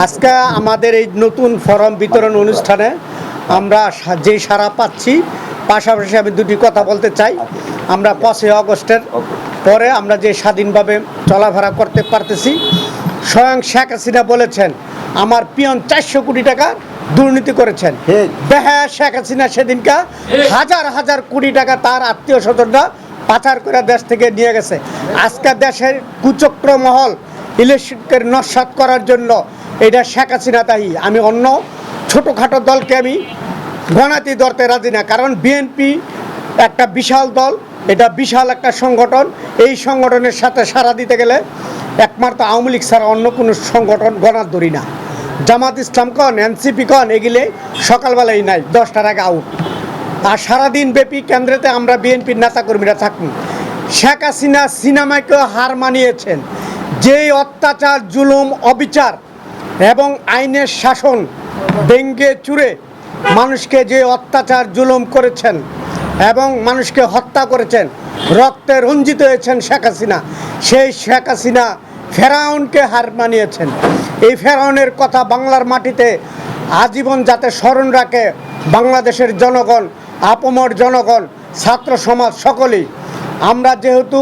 আজকে আমাদের এই নতুন ফরম বিতরণ অনুষ্ঠানে আমরা সা- যে সারা পাচ্ছি পাশাপাশি আমি দুটি কথা বলতে চাই। আমরা পাঁচই আগস্টের পরে আমরা যে স্বাধীনভাবে চলাফেরা করতে পারতেছি স্বয়ং শেখ হাসিনা বলেছেন আমার পিয়ন চারশো কোটি টাকা দুর্নীতি করেছেন। দেখা শেখ হাসিনা সেদিনকা হাজার হাজার কোটি টাকা তার আত্মীয় স্বজনরা পাচার করে দেশ থেকে নিয়ে গেছে। আজকে দেশের কুচক্র মহল ইলেকট্রিককে নস্বাত করার জন্য এটা শেখ হাসিনা তাই আমি অন্য ছোটোখাটো দলকে আমি গণাতি ধরতে রাজি না, কারণ বিএনপি একটা বিশাল দল, এটা বিশাল একটা সংগঠন। এই সংগঠনের সাথে সাড়া দিতে গেলে একমাত্র আওয়ামী লীগ ছাড়া অন্য কোনো সংগঠন গণার ধরি না। জামাত ইসলাম কন, এনসিপি কন, এগুলি সকালবেলাই নাই, দশটার আগে আউট আর সারাদিন ব্যাপী কেন্দ্রেতে আমরা বিএনপির নেতাকর্মীরা থাকি। শেখ হাসিনা হার মানিয়েছেন। যেই অত্যাচার, জুলুম, অবিচার এবং আইনের শাসন ডেঙ্গে চুরে মানুষকে যে অত্যাচার জুলুম করেছেন এবং মানুষকে হত্যা করেছেন, রক্তে রঞ্জিত হয়েছেন শেখ হাসিনা, সেই শেখ হাসিনা ফেরাউনকে হার মানিয়েছেন। এই ফেরাউনের কথা বাংলার মাটিতে আজীবন যাতে স্মরণ রাখে বাংলাদেশের জনগণ, আপমর জনগণ, ছাত্র সমাজ সকলেই। আমরা যেহেতু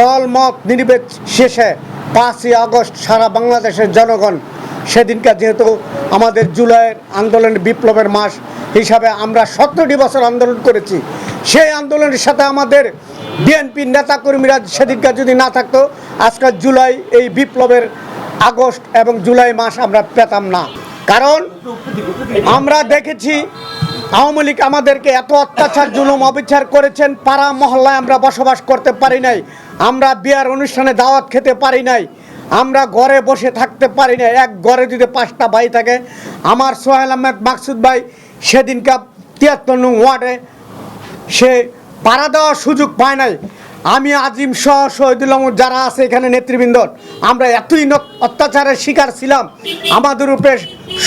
দল মত নির্বেদ শেষে পাঁচই আগস্ট সারা বাংলাদেশের জনগণ সেদিনকার যেহেতু আমাদের জুলাইয়ের আন্দোলনের বিপ্লবের মাস হিসাবে আমরা সতেরোটি বছর আন্দোলন করেছি, সেই আন্দোলনের সাথে আমাদের বিএনপির নেতাকর্মীরা সেদিনকার যদি না থাকতো আজকাল জুলাই এই বিপ্লবের আগস্ট এবং জুলাই মাস আমরা পেতাম না। কারণ আমরা দেখেছি আওয়ামী লীগ আমাদেরকে এত অত্যাচার, জুলুম, অবিচার করেছেন, পাড়া মহল্লায় আমরা বসবাস করতে পারি নাই, আমরা বিয়ার অনুষ্ঠানে দাওয়াত খেতে পারি নাই। আমরা ঘরে বসে থাকতে পারি না, এক ঘরে যদি পাঁচটা ভাই থাকে। আমার সোহেল আহমেদ মাকসুদ ভাই সেদিনকার তিয়াত্তর নং ওয়ার্ডে, সে পাড়া দেওয়ার সুযোগ পায় নাই। আমি আজিম সহ শহীদুল যারা আছে এখানে নেতৃবৃন্দ, আমরা এতই অত্যাচারের শিকার ছিলাম। আমাদের উপরে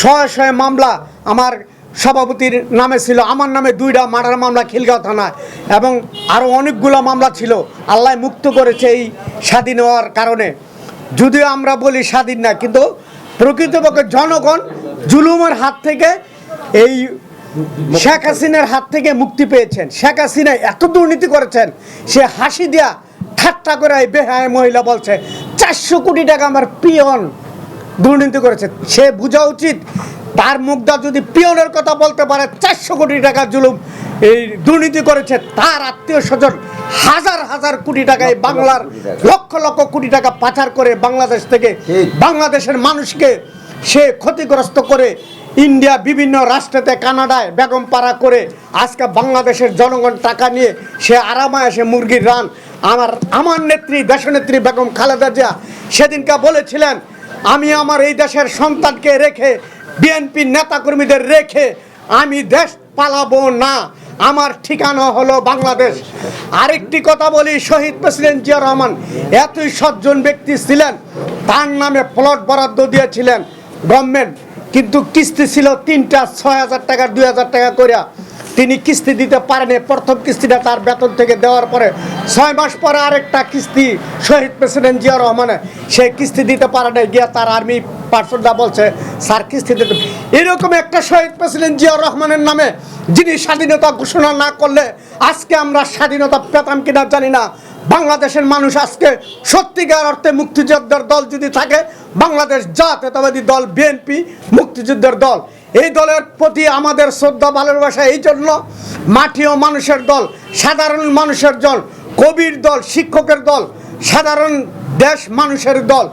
শয়ে শয়ে মামলা, আমার সভাপতির নামে ছিল, আমার নামে দুইটা মার্ডার মামলা খিলগাঁও থানায় এবং আরও অনেকগুলো মামলা ছিল। আল্লাহ মুক্ত করেছে এই স্বাধীন হওয়ার কারণে। যদিও আমরা বলি স্বাধীন না, কিন্তু প্রকৃতপক্ষে জনগণ জুলুমের হাত থেকে এই শেখ হাসিনার হাত থেকে মুক্তি পেয়েছেন। শেখ হাসিনা এত দুর্নীতি করেছেন, সে হাসি দিয়া ঠাট্টা করে এই বেহায় মহিলা বলছে, চারশো কোটি টাকা আমার পিয়ন দুর্নীতি করেছে। সে বোঝা উচিত, তার মুগ্ধা যদি পিয়নের কথা বলতে পারে, চারশো কোটি টাকা জুলুম এই দুর্নীতি করেছে তার আত্মীয় স্বজন হাজার হাজার কোটি টাকা এই বাংলার লক্ষ লক্ষ কোটি টাকা পাচার করে বাংলাদেশ থেকে বাংলাদেশের মানুষকে সে ক্ষতিগ্রস্ত করে ইন্ডিয়া বিভিন্ন রাষ্ট্রেতে কানাডায় বেগম পাড়া করে আজকে বাংলাদেশের জনগণ টাকা নিয়ে সে আরামায় এসে মুরগির রান। আমার আমার নেত্রী দেশনেত্রী বেগম খালেদা জিয়া সেদিনকে বলেছিলেন আমি আমার এই দেশের সন্তানকে রেখে বিএনপির নেতাকর্মীদের রেখে আমি দেশ পালাবো না। আমার ঠিকানা হলো বাংলাদেশ। আরেকটি কথা বলি, শহীদ প্রেসিডেন্ট জিয়া রহমান, এতই সজ্জন ব্যক্তি ছিলেন, তার নামে প্লট বরাদ্দ দিয়েছিলেন গভর্নমেন্ট কিন্তু কিস্তি ছিল তিনটা, ছয় হাজার টাকা, দুই হাজার টাকা করিয়া তিনি কিস্তি দিতে পারেনি। প্রথম কিস্তিটা তার বেতন থেকে দেওয়ার পরে ছয় মাস পরে আরেকটা কিস্তি শহীদ প্রেসিডেন্ট জিয়া রহমানে সে কিস্তি দিতে পারে না গিয়া তার আর্মি পার্সনটা বলছে, স্যার কিস্তি এরকম একটা শহীদ প্রেসিডেন্ট জিয়া রহমানের নামে যিনি স্বাধীনতা ঘোষণা না করলে আজকে আমরা স্বাধীনতা পেতাম কিনা জানি না। বাংলাদেশের মানুষ আজকে সত্যিকার অর্থে মুক্তিযোদ্ধার দল যদি থাকে, বাংলাদেশ জাতীয়তাবাদী দল বিএনপি মুক্তিযুদ্ধের দল। এই দলের প্রতি আমাদের শ্রদ্ধা, ভালোবাসা, এই জন্য ও মানুষের দল, সাধারণ মানুষের দল, কবির দল, শিক্ষকের দল, সাধারণ দেশ মানুষের দল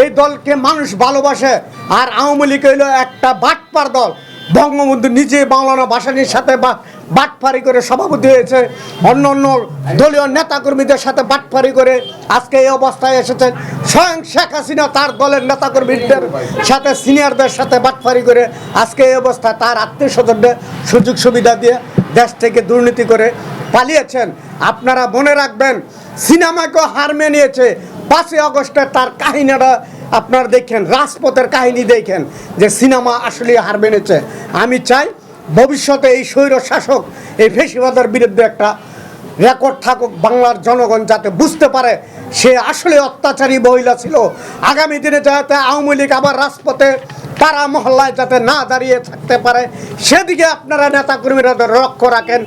এই দলকে মানুষ ভালোবাসে, আর আওয়ামী লীগ হইল একটা বাটপার দল। বঙ্গবন্ধু নিজে মাওলানা ভাসানির সাথে বা বাটপারি করে সভাপতি হয়েছে। অন্য অন্য দলীয় নেতাকর্মীদের সাথে বাটপারি করে আজকে এই অবস্থায় এসেছেন স্বয়ং শেখ হাসিনা তার দলের নেতাকর্মীদের সাথে, সিনিয়রদের সাথে বাটপারি করে আজকে এই অবস্থায় তার আত্মীয় স্বজনদের সুযোগ সুবিধা দিয়ে দেশ থেকে দুর্নীতি করে পালিয়েছেন। আপনারা মনে রাখবেন, সিনেমাকেও হার মেনিয়েছে। পাঁচই আগস্টে তার কাহিনীটা আপনার দেখেন, রাজপথের কাহিনী দেখেন, যে সিনেমা আসলে হার মেনেছে। আমি চাই ভবিষ্যতে এই স্বৈর শাসক, এই ফেসিবাদের বিরুদ্ধে একটা রেকর্ড থাকুক, বাংলার জনগণ যাতে বুঝতে পারে সে আসলে অত্যাচারী মহিলা ছিল। আগামী দিনে যাতে আওয়ামী লীগ আবার রাজপথে পাড়া মহল্লায় যাতে না দাঁড়িয়ে থাকতে পারে, সেদিকে আপনারা নেতাকর্মীরা লক্ষ্য রাখেন।